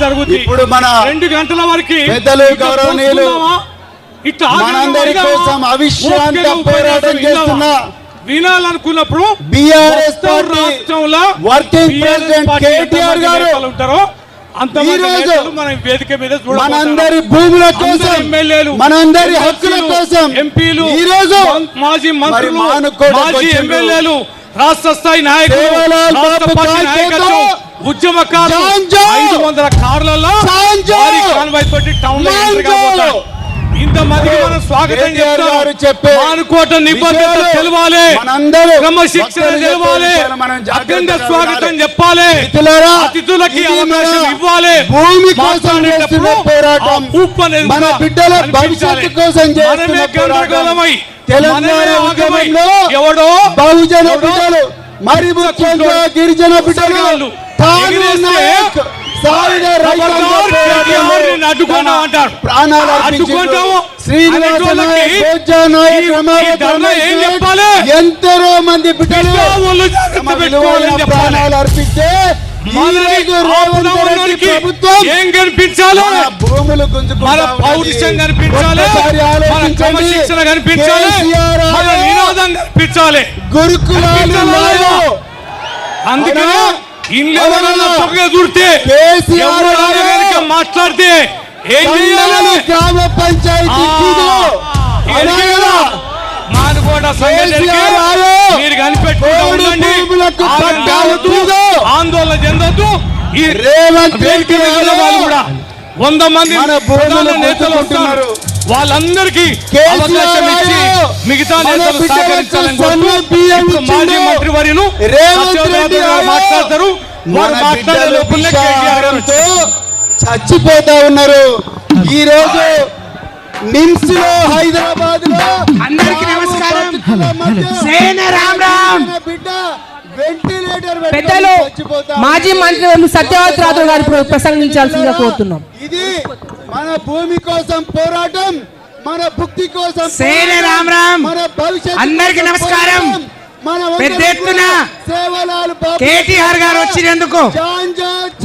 జరుగుతుంది ఇప్పుడు మన రెండు గంటల వరకు పెద్దలు, గౌరవనీయులు, మనందరి? కోసం అవిశ్రాంత పోరాటం చేస్తున్న? వినాలనుకున్నప్పుడు బీఆర్ఎస్ రాష్ట్రంలో వర్కింగ్ ప్రెసిడెంట్ కేటీఆర్ గారు ఉంటారో. మనందరి భూముల కోసం మనందరి హక్కుల కోసం ఎంపీలు ఈ రోజు మాజీ మంత్రులు మాజీ. ఎమ్మెల్యేలు రాష్ట్ర స్థాయి నాయకులు ఉద్యమకారులు ఐదు వందల కార్లలో టౌన్లో. ఇంతమందికి మనం స్వాగతం చెప్పే మానుకోట తెలవాలి. క్రమశిక్షణ తెలవాలి. చెప్పాలి. అతిథులకి అవకాశం ఇవ్వాలి. భూమి కోసం పోరాటం. మన బిడ్డల. భవిష్యత్తు కోసం మనమే గందరగోళమై, తెలంగాణ ఎవడో బహుజన బిడ్డలు మరి ముఖ్యంగా గిరిజన బిడ్డలు. అడ్డుకున్నాం అంటారు. ప్రాణాలు అడ్డుకుంటాము. ఎందరో మంది. ప్రాణాలు అర్పిస్తే ఏం కనిపించాలో భూములు మన. పౌరుషం కనిపించాలి మన. క్రమశిక్షణ కనిపించాలి కేసీఆర్ మన ఆలో నినాదం కనిపించాలి గురుకులాలు. అందుకనే కనుక మాట్లాడితే గ్రామ పంచాయతీ? మానుకోట మీరు కనిపెట్టుకుంటూ కోడి ఉండండి భూములకు ఆగండి, పట్టాలు ఆగొద్దు. తీదు. ఆందోళన చెందొద్దు ఈ రేవంత్ వాళ్ళు కూడా వంద మంది నేతలు గుంజుకుంటున్నారు. వాళ్ళందరికీ అవకాశం ఇచ్చి మిగతా నేతలు సహకరించాలని మాజీ. మంత్రి వర్యులు మాట్లాడతారు. వారు మాట్లాడే లోపలనే చచ్చిపోతా ఉన్నారు. ఈ రోజు నిమ్స్లో హైదరాబాద్లో అందరికీ నమస్కారం. సేన రామ్ బిడ్డ వెంటిలేటర్ పెద్దలు చచ్చిపోతా మాజీ. మంత్రి సత్యవతి రాథోడ్ గారు ప్ర- ప్రసంగించాల్సిందిగా కోరుతున్నాం. ఇది మన భూమి కోసం పోరాటం మన భుక్తి కోసం సేన రామ్ రామ్. మన భవిష్యత్తు అందరికీ నమస్కారం. పెద్ద ఎత్తున కేటీఆర్ గారు వచ్చినందుకు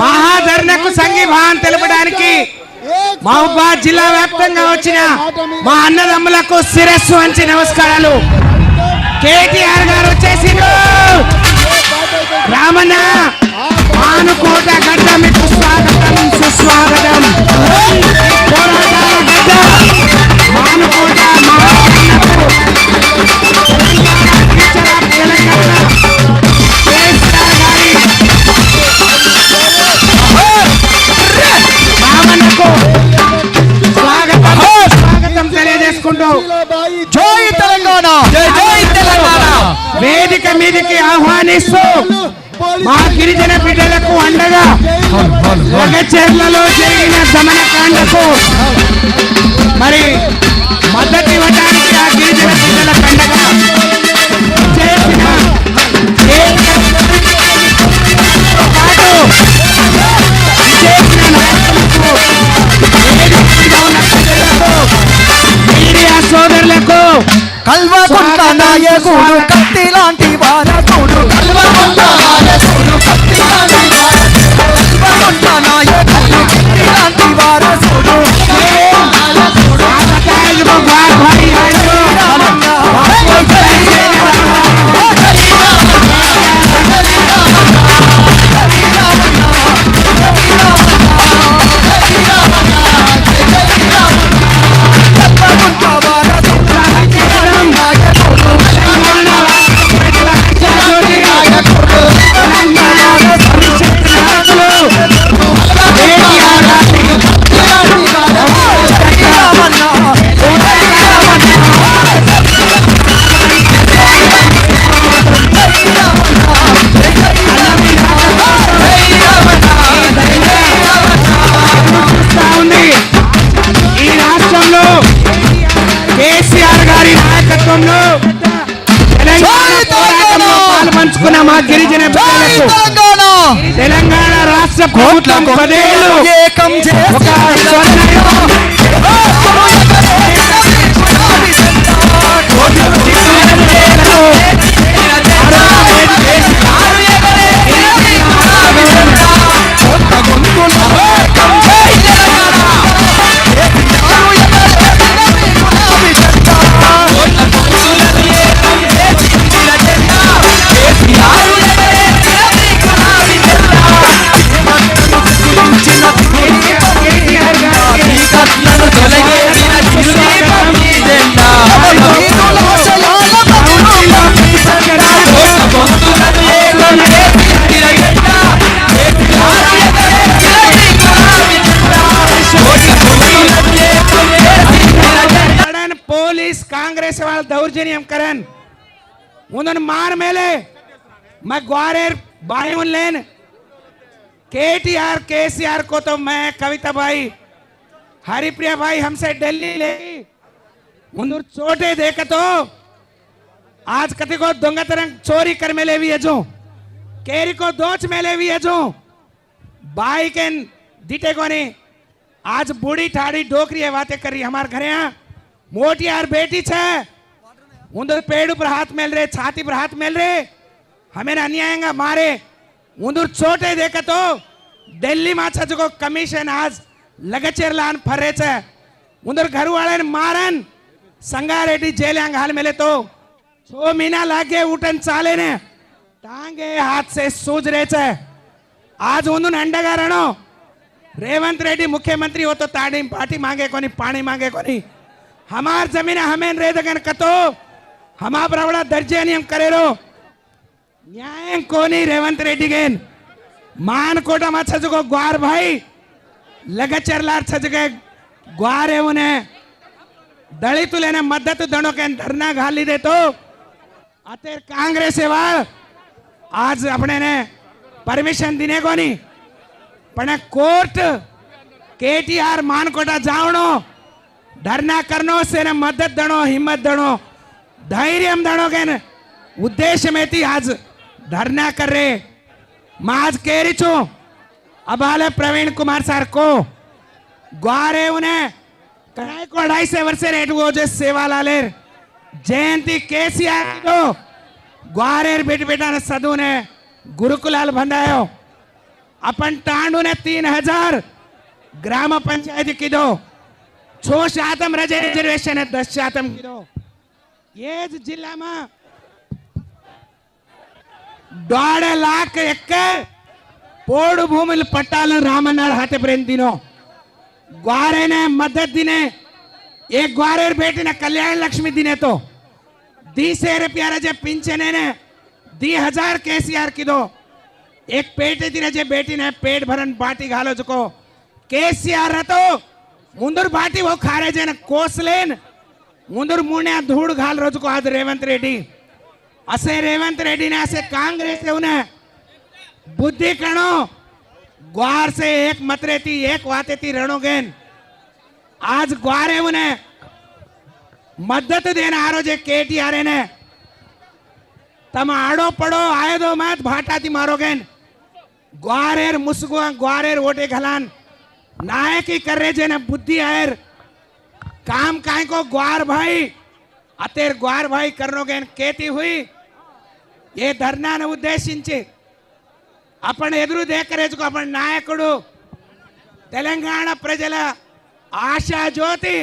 మహాధర్నకు సంఘీభావం తెలపడానికి ఏక్ మహబూబాద్ జిల్లా వ్యాప్తంగా వచ్చిన మా అన్నదమ్ములకు శిరస్సు వంచి నమస్కారాలు. కేటీఆర్ గారు వచ్చేసిండు రామన్న మానుకోట గడ్డ మీకు స్వాగతం సుస్వాగతం. ఆహ్వానిస్తూ మా గిరిజన బిడ్డలకు అండగా చెర్లలో జరిగిన దమనకాండకు మరి మద్దతు ఇవ్వడానికి ఆ గిరిజన బిడ్డల పండగ చేసిన మీడియా సోదరులకు కల్వకుంట నాయకుడు కత్తి లాంటి ప్రభుత్వం పదేళ్ళు ఏకం చేసి ಮಾರ್ ಮೇಲೆ ಗ್ವಾರೇರ್ ಬಾಯನ್ ಲೇನ್ केटीआर, केसीआर को तो मैं कविता भाई, हरिप्रिया भाई हमसे दिल्ली ले मुंदूर चोटे देख तो आज कति को दंगा तरंग चोरी कर मेले भी है जो। केरी को दोच में ले भी जो। भाई के दिटे को नहीं आज बूढ़ी ठाड़ी डोकरी है बातें कर रही हमारे घर यहाँ। मोटी यार बेटी छे। उधर पेड़ पर हाथ मेल रहे, छाती पर हाथ मेल रहे। हमें अन्याय मारे। उधर छोटे देखे तो दिल्ली में छज को कमीशन आज लगचेर लान फर्रे छे। उधर घर वाले मारन संगारेड्डी जेल हाल मेले तो। छो महीना लागे उठन चाले ने, टांगे हाथ से सूझ रहे छे। आज उन्होंने अंडगा रणो रेवंत रेड्डी मुख्यमंत्री हो तो ताड़ी पार्टी मांगे कोनी पानी मांगे कोनी। हमार ज़मीन हमें रे दगन कतो। हमा प्रवड़ा दर्जे नियम करेलो न्याय कोनी, रेवंत रेड्डी के मान कोटा मा छजको ग्वार भाई। लगचर लार छजके ग्वार है उने दलित लेने मदद दंडो के धरना घाली दे तो। अतेर कांग्रेस वाल। आज अपने ने परमिशन दिने कोनी पने कोर्ट, केटीआर मान कोटा जाऊनो। धरना करनो से ने मदद दनो, हिम्मत दनो। धैर्य दणो के न उद्देश्य में आज धरना कर। रहे मैं आज कह रही छू। अब हाले प्रवीण कुमार सर को। ग्वारे उन्हें कढ़ाई को अढ़ाई से वर्ष रेट वो जो सेवा लालेर जयंती केसीआर को ग्वारेर बेट बेटा ने सदू ने गुरुकुलाल बंधायो अपन टांडू ने तीन हज़ार। ग्राम पंचायत की दो। छो शातम रजे रिजर्वेशन है दस शातम की दो। ये ज जिला में દોઢ લાખ એકર પોડ ભૂમિ પટાલ રામનાળ હાથે પ્રેમ દીનો ગ્વારે ને મદદ દીને એક ગ્વારે બેટી ને કલ્યાણ લક્ષ્મી દીને તો दी से रुपया जे पिंचने ने दी हजार केसीआर की दो एक पेट दी जे बेटी ने पेट भरन बाटी घालो जको केसीआर तो मुंदुर बाटी वो खारे जे ने कोसलेन मुंदूर मुण्या धूळ घाल रचको आज रेवंत रेड्डी। असे रेवंत रेड्डीने, असे काँग्रेस येऊन बुद्धी कणो, ग्वार से एक मत रहती एक वाते थी रणोगेन आज ग्वार है उन्हें। मदद देना आ रोज़े के टी आर ने। तम आड़ो पड़ो आए दो मत, भाटा थी मारोगेन ग्वारेर मुसगुआ ग्वारेर वोटे घलान। नायकी कर रहे जेने बुद्धि आयर। કામ કાંઈ કો ગ્વાર ભાઈ અત્યારે ગ્વાર ભાઈ કરનો ગેન કેતી હુઈ ఏ ధర్నాను ఉద్దేశించి అప్పుడు ఎదురు దేకరేచుకో అప్పుడు నాయకుడు తెలంగాణ ప్రజల ఆశా జ్యోతి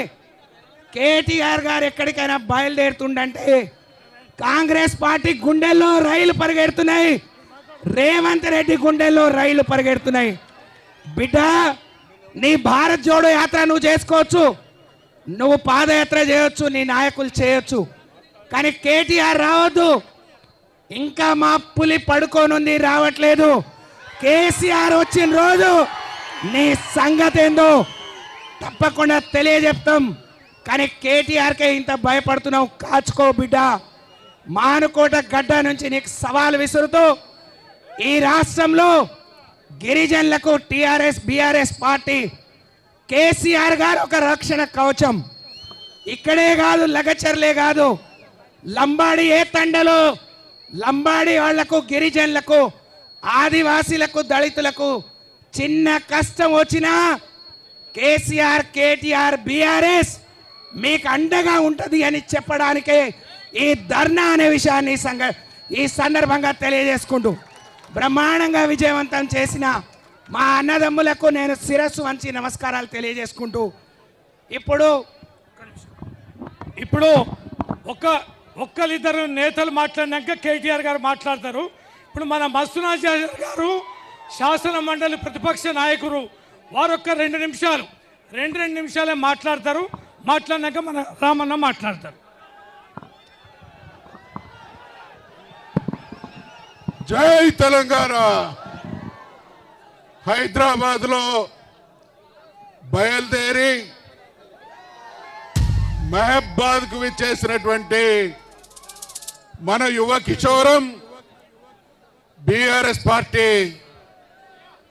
కేటీఆర్ గారు ఎక్కడికైనా బయలుదేరుతుండంటే కాంగ్రెస్ పార్టీ గుండెల్లో రైలు పరిగెడుతున్నాయి రేవంత్ రెడ్డి గుండెల్లో రైలు పరిగెడుతున్నాయి బిడ్డ నీ భారత్ జోడో యాత్ర నువ్వు చేసుకోవచ్చు నువ్వు పాదయాత్ర చేయొచ్చు నీ నాయకులు చేయొచ్చు. కానీ కేటీఆర్ రావద్దు. ఇంకా మా పులి పడుకోనుంది రావట్లేదు. కేసీఆర్ వచ్చిన రోజు నీ సంగతి ఏందో తప్పకుండా తెలియజెప్తాం. కానీ కేటీఆర్కే ఇంత భయపడుతున్నావు కాచుకో బిడ్డ. మానుకోట గడ్డ నుంచి నీకు సవాల్ విసురుతూ ఈ రాష్ట్రంలో గిరిజనులకు టిఆర్ఎస్ బీఆర్ఎస్ పార్టీ కేసీఆర్ గారు ఒక రక్షణ కవచం. ఇక్కడే కాదు లగచర్లే కాదు. లంబాడి ఏ తండలో? లంబాడి వాళ్ళకు గిరిజనులకు ఆదివాసీలకు దళితులకు చిన్న కష్టం వచ్చినా కేసీఆర్ కేటీఆర్ బీఆర్ఎస్ మీకు అండగా ఉంటది అని చెప్పడానికే ఈ ధర్నా అనే విషయాన్ని సంగ ఈ సందర్భంగా తెలియజేసుకుంటూ బ్రహ్మాండంగా విజయవంతం చేసిన మా అన్నదమ్ములకు నేను శిరస్సు వంచి నమస్కారాలు తెలియజేసుకుంటూ ఇప్పుడు ఇప్పుడు ఒక్క ఒక్కరిద్దరు నేతలు మాట్లాడినాక కేటీఆర్ గారు మాట్లాడతారు. ఇప్పుడు మన మస్తునాచార్య గారు శాసన మండలి ప్రతిపక్ష నాయకులు వారు ఒక్క రెండు నిమిషాలు రెండు రెండు నిమిషాలే మాట్లాడతారు. మాట్లాడినాక మన రామన్న మాట్లాడతారు. జై తెలంగాణ! హైదరాబాద్లో బయలుదేరి మహబాద్కు విచ్చేసినటువంటి మన యువ కిషోరం బీఆర్ఎస్ పార్టీ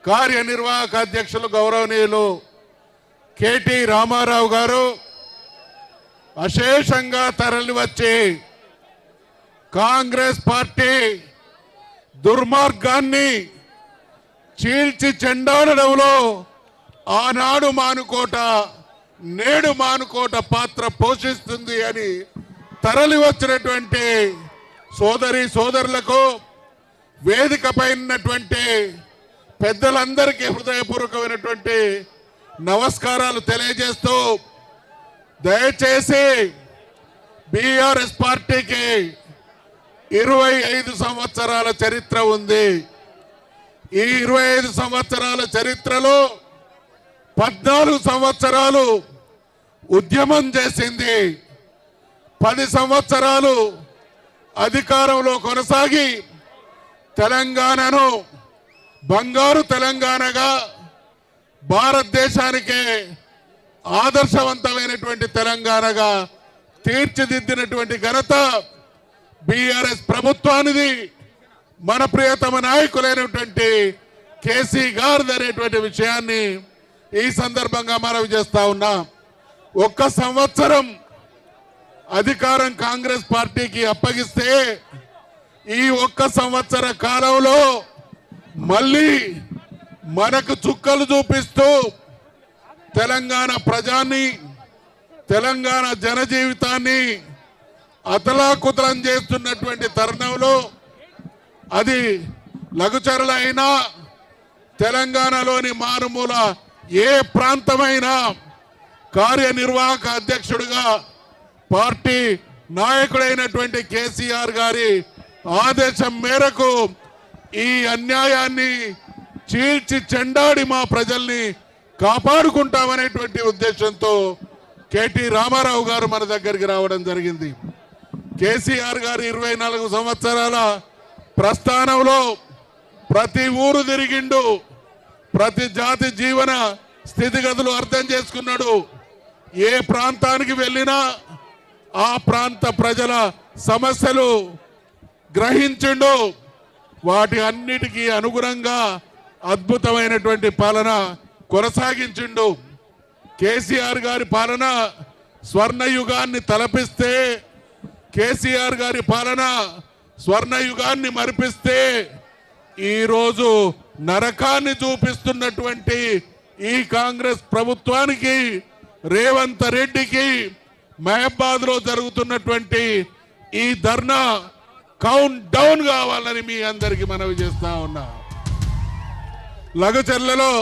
కార్యనిర్వాహక అధ్యక్షులు గౌరవనీయులు కేటీ రామారావు గారు అశేషంగా తరలి వచ్చి కాంగ్రెస్ పార్టీ దుర్మార్గాన్ని చీల్చి చెండాడడంలో ఆనాడు మానుకోట నేడు మానుకోట పాత్ర పోషిస్తుంది అని తరలి వచ్చినటువంటి సోదరి సోదరులకు వేదికపై ఉన్నటువంటి పెద్దలందరికీ హృదయపూర్వకమైనటువంటి నమస్కారాలు తెలియజేస్తూ దయచేసి బీఆర్ఎస్ పార్టీకి ఇరవై ఐదు సంవత్సరాల చరిత్ర ఉంది. ఈ ఇరవై ఐదు సంవత్సరాల చరిత్రలో పద్నాలుగు సంవత్సరాలు ఉద్యమం చేసింది. పది సంవత్సరాలు అధికారంలో కొనసాగి తెలంగాణను బంగారు తెలంగాణగా భారతదేశానికే ఆదర్శవంతమైనటువంటి తెలంగాణగా తీర్చిదిద్దినటువంటి ఘనత బీఆర్ఎస్ ప్రభుత్వానిది. మన ప్రియతమ నాయకులైనటువంటి కేసీ గారిది అనేటువంటి విషయాన్ని ఈ సందర్భంగా మనవి చేస్తా ఉన్నా. ఒక్క సంవత్సరం అధికారం కాంగ్రెస్ పార్టీకి అప్పగిస్తే ఈ ఒక్క సంవత్సర కాలంలో మళ్ళీ మనకు చుక్కలు చూపిస్తూ తెలంగాణ ప్రజాన్ని తెలంగాణ జనజీవితాన్ని అతలాకుతలం చేస్తున్నటువంటి తరుణంలో అది లఘుచరులైనా తెలంగాణలోని మారుమూల ఏ ప్రాంతమైనా కార్యనిర్వాహక అధ్యక్షుడిగా పార్టీ నాయకుడైనటువంటి కేసీఆర్ గారి ఆదేశం మేరకు ఈ అన్యాయాన్ని చీల్చి చెండాడి మా ప్రజల్ని కాపాడుకుంటామనేటువంటి ఉద్దేశంతో కేటీ రామారావు గారు మన దగ్గరికి రావడం జరిగింది. కేసీఆర్ గారు ఇరవై నాలుగు సంవత్సరాల ప్రస్థానంలో ప్రతి ఊరు తిరిగిండు ప్రతి జాతి జీవన స్థితిగతులు అర్థం చేసుకున్నాడు. ఏ ప్రాంతానికి వెళ్ళినా ఆ ప్రాంత ప్రజల సమస్యలు గ్రహించిండు. వాటి అన్నిటికీ అనుగుణంగా అద్భుతమైనటువంటి పాలన కొనసాగించిండు. కేసీఆర్ గారి పాలన స్వర్ణయుగాన్ని తలపిస్తే కేసీఆర్ గారి పాలన స్వర్ణయుగాన్ని మరిపిస్తే ఈరోజు నరకాన్ని చూపిస్తున్నటువంటి ఈ కాంగ్రెస్ ప్రభుత్వానికి రేవంత్ రెడ్డికి మహబాద్లో జరుగుతున్నటువంటి ఈ ధర్నా కౌంట్ డౌన్ కావాలని మీ అందరికి మనవి చేస్తా ఉన్నా. లగచర్లలో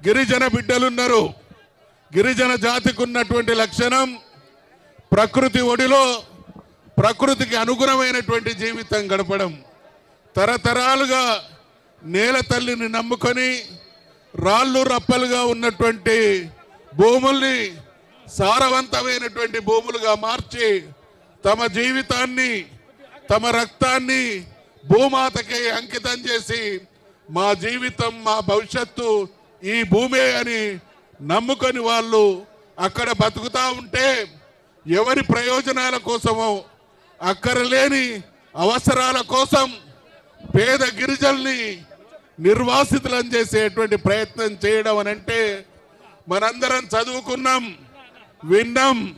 గిరిజన బిడ్డలున్నారు. గిరిజన జాతికి ఉన్నటువంటి లక్షణం ప్రకృతి ఒడిలో ప్రకృతికి అనుగుణమైనటువంటి జీవితం గడపడం. తరతరాలుగా నేల తల్లిని నమ్ముకొని రాళ్ళు రప్పలుగా ఉన్నటువంటి భూముల్ని సారవంతమైనటువంటి భూములుగా మార్చి తమ జీవితాన్ని తమ రక్తాన్ని భూమాతకి అంకితం చేసి మా జీవితం మా భవిష్యత్తు ఈ భూమే అని నమ్ముకొని వాళ్ళు అక్కడ బతుకుతా ఉంటే ఎవరి ప్రయోజనాల కోసమో అక్కరలేని అవసరాల కోసం పేద గిరిజల్ని నిర్వాసితులను చేసేటువంటి ప్రయత్నం చేయడం అని అంటే మనందరం చదువుకున్నాం విన్నాం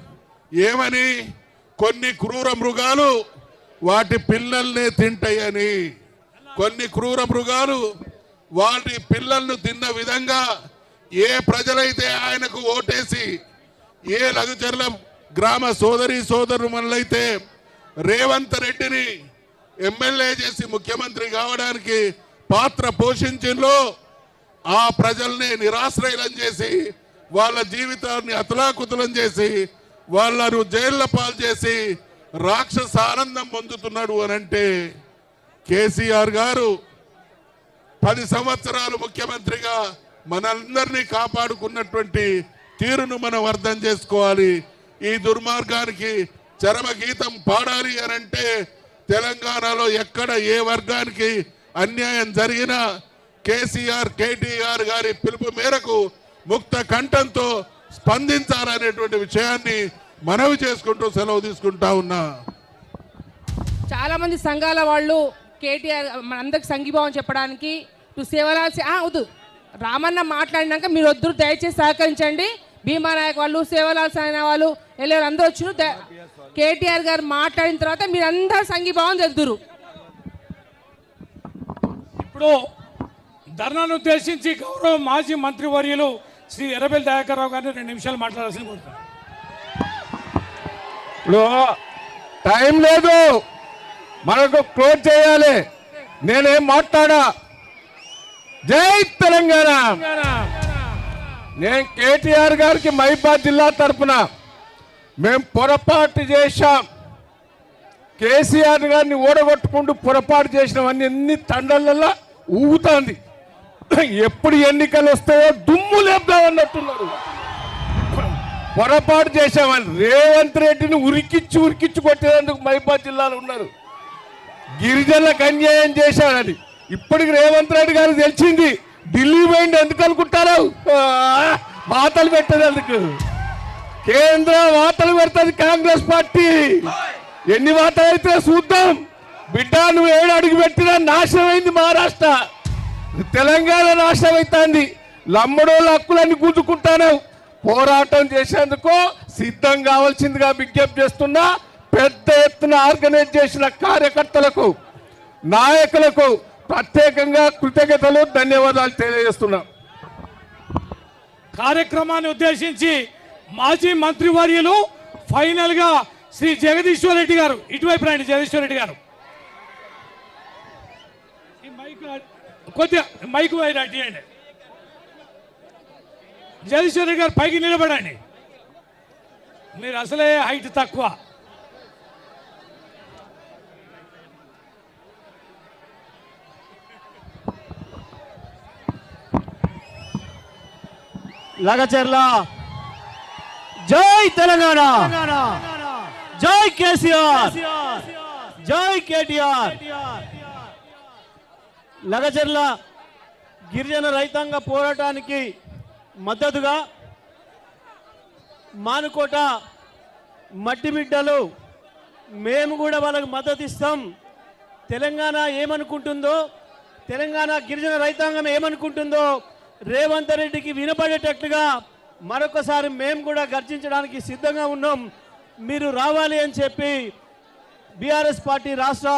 ఏమని కొన్ని క్రూర మృగాలు వాటి పిల్లల్నే తింటాయని. కొన్ని క్రూర మృగాలు వాటి పిల్లలను తిన్న విధంగా ఏ ప్రజలైతే ఆయనకు ఓటేసి ఏ లఘుచర్ల గ్రామ సోదరి సోదరుమణులైతే రేవంత్ రెడ్డిని ఎమ్మెల్యే చేసి ముఖ్యమంత్రి కావడానికి పాత్ర పోషించిందో ఆ ప్రజల్ని నిరాశ్రయులం చేసి వాళ్ళ జీవితాన్ని అతలాకుతలం చేసి వాళ్ళను జైళ్ళ పాలు చేసి రాక్షస ఆనందం పొందుతున్నాడు అని అంటే కేసీఆర్ గారు పది సంవత్సరాలు ముఖ్యమంత్రిగా మనందరినీ కాపాడుకున్నటువంటి తీరును మనం అర్థం చేసుకోవాలి. ఈ దుర్మార్గానికి చరమ గీతం పాడాలి అని అంటే తెలంగాణలో ఎక్కడ ఏ వర్గానికి అన్యాయం జరిగినా కేసీఆర్ కేటీఆర్ గారి పిలుపు మేరకు ముక్త కంఠంతో స్పందించాలనేటువంటి విషయాన్ని మనవి చేసుకుంటూ సెలవు తీసుకుంటా ఉన్నా. చాలా మంది సంఘాల వాళ్ళు కేటీఆర్ మనందరికి సంఘీభావం చెప్పడానికి సేవలాసి సేవలాల్సి వద్దు. రామన్న మాట్లాడినాక మీరు వద్దు దయచేసి సహకరించండి. భీమా నాయక్ వాళ్ళు సేవలాల్ అయిన వాళ్ళు వెళ్ళారు అందరూ వచ్చి కేటీఆర్ గారు మాట్లాడిన తర్వాత మీరు అందరు సంఘీభావం తెలుదురు ఇప్పుడు ధర్నాను ఉద్దేశించి గౌరవ మాజీ మంత్రివర్యులు శ్రీ ఎర్రబెల్లి దయాకర్ రావు గారిని రెండు నిమిషాలు మాట్లాడాల్సింది కోరుతున్నాను ఇప్పుడు టైం లేదు. మనకు క్లోజ్ చేయాలి. నేనేం మాట్లాడా? జై తెలంగాణ. నేను కేటీఆర్ గారికి మహిబాద్ జిల్లా తరపున మేము పొరపాటు చేశాం. కేసీఆర్ గారిని ఓడగొట్టుకుంటూ పొరపాటు చేసినవన్నీ ఎన్ని తండలల్లో ఊగుతోంది. ఎప్పుడు ఎన్నికలు వస్తాయో దుమ్ము లేపుదామన్నట్టున్నారు పొరపాటు చేశామని రేవంత్ రెడ్డిని ఉరికిచ్చి ఉరికిచ్చి కొట్టేందుకు మహిబాద్ జిల్లాలో ఉన్నారు. గిరిజనులకు అన్యాయం చేశాడని ఇప్పటికి రేవంత్ రెడ్డి గారికి తెలిసింది. ఢిల్లీ పోయింది ఎందుకు అనుకుంటారు? మాటలు పెట్టదు అందుకు. కేంద్ర వాతలు పెడుతుంది కాంగ్రెస్ పార్టీ. ఎన్ని వాతలు అయితే చూద్దాం. బిడ్డ నువ్వు ఏడు అడుగు పెట్టినా నాశనం అయింది మహారాష్ట్ర. తెలంగాణ నాశనం అవుతుంది లమ్మడోళ్ళ హక్కులన్నీ గుంజుకుంటాను. పోరాటం చేసేందుకు సిద్ధం కావాల్సిందిగా విజ్ఞప్తి చేస్తున్నా పెద్ద ఎత్తున ఆర్గనైజ్ చేసిన కార్యకర్తలకు నాయకులకు ప్రత్యేకంగా కృతజ్ఞతలు ధన్యవాదాలు తెలియజేస్తున్నా. కార్యక్రమాన్ని ఉద్దేశించి మాజీ మంత్రివర్యులు ఫైనల్గా శ్రీ జగదీశ్వర్ రెడ్డి గారు ఇటువైపు రండి జగదీశ్వర్ రెడ్డి గారు. కొద్దిగా మైక్ వైర్ అడ్డియండి జగదీశ్వర్ రెడ్డి గారు పైకి నిలబడండి. మీరు అసలే హైట్ తక్కువ. లగచర్ల. జై తెలంగాణ. జై కేసీఆర్. జై కేటీఆర్. లగచర్ల గిరిజన రైతాంగ పోరాటానికి మద్దతుగా మానుకోట మట్టి బిడ్డలు మేము కూడా వాళ్ళకి మద్దతు ఇస్తాం. తెలంగాణ ఏమనుకుంటుందో తెలంగాణ గిరిజన రైతాంగం ఏమనుకుంటుందో రేవంత్ రెడ్డికి వినపడేటట్లుగా మరొకసారి మేము కూడా గర్జించడానికి సిద్ధంగా ఉన్నాం. మీరు రావాలి అని చెప్పి బీఆర్ఎస్ పార్టీ రాష్ట్ర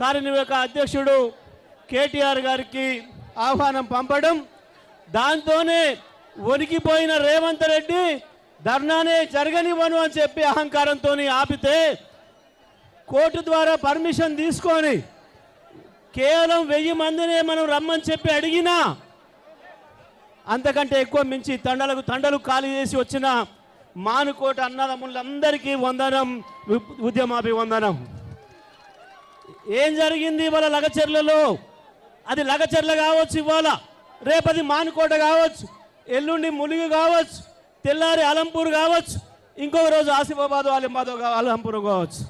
కార్యనిర్వాహక అధ్యక్షుడు కేటీఆర్ గారికి ఆహ్వానం పంపడం. దాంతోనే వణికిపోయిన రేవంత్ రెడ్డి ధర్నానే జరగనివ్వను అని చెప్పి అహంకారంతో ఆపితే కోర్టు ద్వారా పర్మిషన్ తీసుకొని కేవలం వెయ్యి మందినే మనం రమ్మని చెప్పి అడిగినా అంతకంటే ఎక్కువ మించి తండలకు తండలు ఖాళీ చేసి వచ్చిన మానుకోట అన్నదమ్ములందరికీ వందనం ఉద్యమాభివందనం. ఏం జరిగింది ఇవాళ లగచెర్లలో? అది లగచెర్ల కావచ్చు ఇవాళ రేపది మానుకోట కావచ్చు ఎల్లుండి ములుగు కావచ్చు తెల్లారి అలంపూర్ కావచ్చు ఇంకొక రోజు ఆసిఫాబాద్ అలింబాద్ అలంపూర్ కావచ్చు.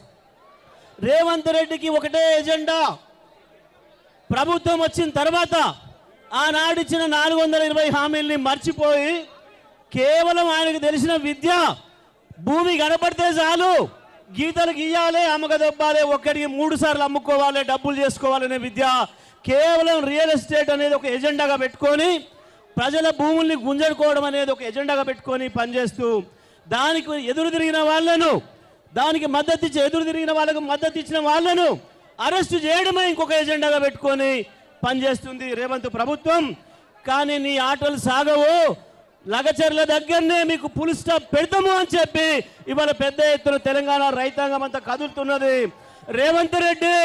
రేవంత్ రెడ్డికి ఒకటే ఎజెండా. ప్రభుత్వం వచ్చిన తర్వాత ఆనాడిచ్చిన నాలుగు వందల ఇరవై హామీల్ని మర్చిపోయి కేవలం ఆయనకు తెలిసిన విద్య భూమి కనపడితే చాలు. గీతలు గీయాలి అమ్మక దెబ్బాలి ఒక్కడికి మూడు సార్లు అమ్ముకోవాలి డబ్బులు చేసుకోవాలనే విద్య. కేవలం రియల్ ఎస్టేట్ అనేది ఒక ఎజెండాగా పెట్టుకొని ప్రజల భూముల్ని గుంజడుకోవడం అనేది ఒక ఎజెండాగా పెట్టుకొని పనిచేస్తూ దానికి ఎదురు తిరిగిన వాళ్ళను దానికి మద్దతు ఇచ్చి ఎదురు తిరిగిన వాళ్ళకు మద్దతు ఇచ్చిన వాళ్ళను అరెస్టు చేయడమే ఇంకొక ఎజెండాగా పెట్టుకొని పనిచేస్తుంది రేవంత్ ప్రభుత్వం. కానీ నీ ఆటలు సాగవు. లగచర్ల దగ్గరనే మీకు పులి స్టాప్ పెడతాము అని చెప్పి ఇవాళ పెద్ద ఎత్తున తెలంగాణ రైతాంగం అంతా కదులుతున్నది. రేవంత్ రెడ్డి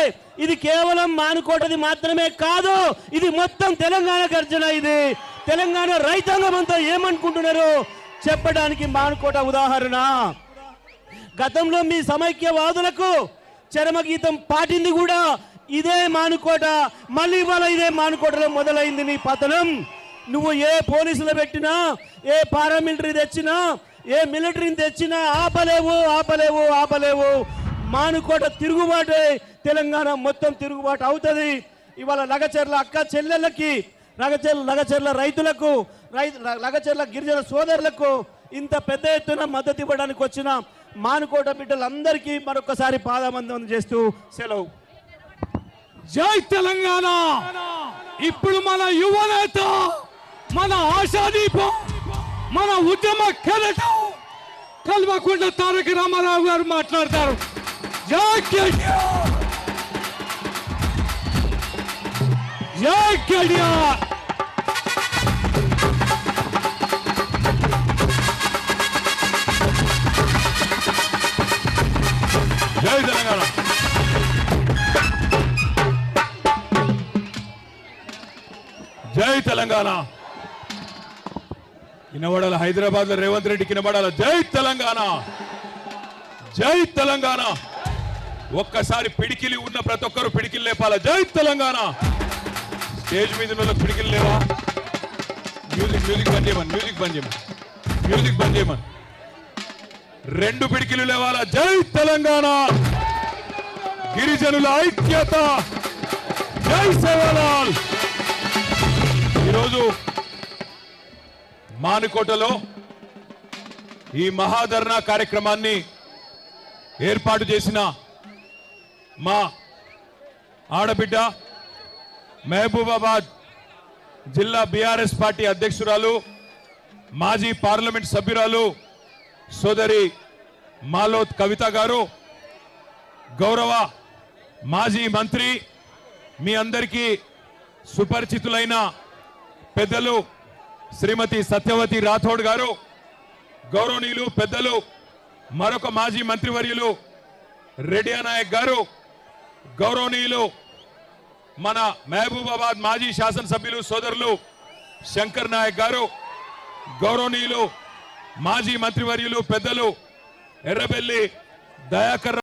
ఇది కేవలం మానుకోటది మాత్రమే కాదు ఇది మొత్తం తెలంగాణ గర్జన ఇది. తెలంగాణ రైతాంగం అంతా ఏమనుకుంటున్నారు? చెప్పడానికి మానుకోట ఉదాహరణ. గతంలో మీ సమైక్యవాదులకు చరమగీతం పాటింది కూడా ఇదే మానుకోట మళ్ళీ ఇవాళ ఇదే మానుకోటలో మొదలైంది నీ పతనం. నువ్వు ఏ పోలీసులు పెట్టినా ఏ పారామిలిటరీ తెచ్చినా ఏ మిలిటరీని తెచ్చినా ఆపలేవు ఆపలేవు ఆపలేవు. మానుకోట తిరుగుబాటే తెలంగాణ మొత్తం తిరుగుబాటు అవుతుంది. ఇవాళ లగచర్ల అక్క చెల్లెళ్ళకి లగచర్ల లగచర్ల రైతులకు రైతు లగచర్ల గిరిజన సోదరులకు ఇంత పెద్ద ఎత్తున మద్దతు ఇవ్వడానికి వచ్చిన మానుకోట బిడ్డలందరికీ మరొకసారి పాదబంధం చేస్తూ సెలవు. జై తెలంగాణ. ఇప్పుడు మన యువనేత మన ఆశాదీపం మన ఉద్యమ కెరటం కల్వకుంట్ల తారక రామారావు గారు మాట్లాడతారు. జై కేటీఆర్. జై కేటీఆర్. జై తెలంగాణ. వినబడాల హైదరాబాద్లో రేవంత్ రెడ్డి కినబడాల జై తెలంగాణ. జై తెలంగాణ. ఒక్కసారి పిడికిలి ఉన్న ప్రతి ఒక్కరు పిడికిలు లేపాల? జై తెలంగాణ. స్టేజ్ మీద ఉన్న పిడికిలు లేవా? మ్యూజిక్ మ్యూజిక్ బంద్ చేయమని మ్యూజిక్ బంద్ చేయమని మ్యూజిక్ బంద్ చేయమని. రెండు పిడికిలు లేవాల? జై తెలంగాణ. గిరిజనుల ఐక్యత. జై సేవలాల్ మానుకోటలో ఈ మహాధర్నా కార్యక్రమాన్ని ఏర్పాటు చేసిన మా ఆడబిడ్డ మహబూబాబాద్ జిల్లా బీఆర్ఎస్ పార్టీ అధ్యక్షురాలు మాజీ పార్లమెంట్ సభ్యురాలు సోదరి మాలోత్ కవిత గారు గౌరవ మాజీ మంత్రి మీ అందరికీ సుపరిచితులైన పెద్దలు శ్రీమతి సత్యవతి రాథోడ్ గారు గౌరవనీయులు పెద్దలు మరొక మాజీ మంత్రివర్యులు రెడ్డి నాయక్ గారు గౌరవనీయులు మన మహబూబాబాద్ మాజీ శాసనసభ్యులు సోదరులు శంకర్ నాయక్ గారు గౌరవనీయులు మాజీ మంత్రివర్యులు పెద్దలు ఎర్రబెల్లి దయాకర్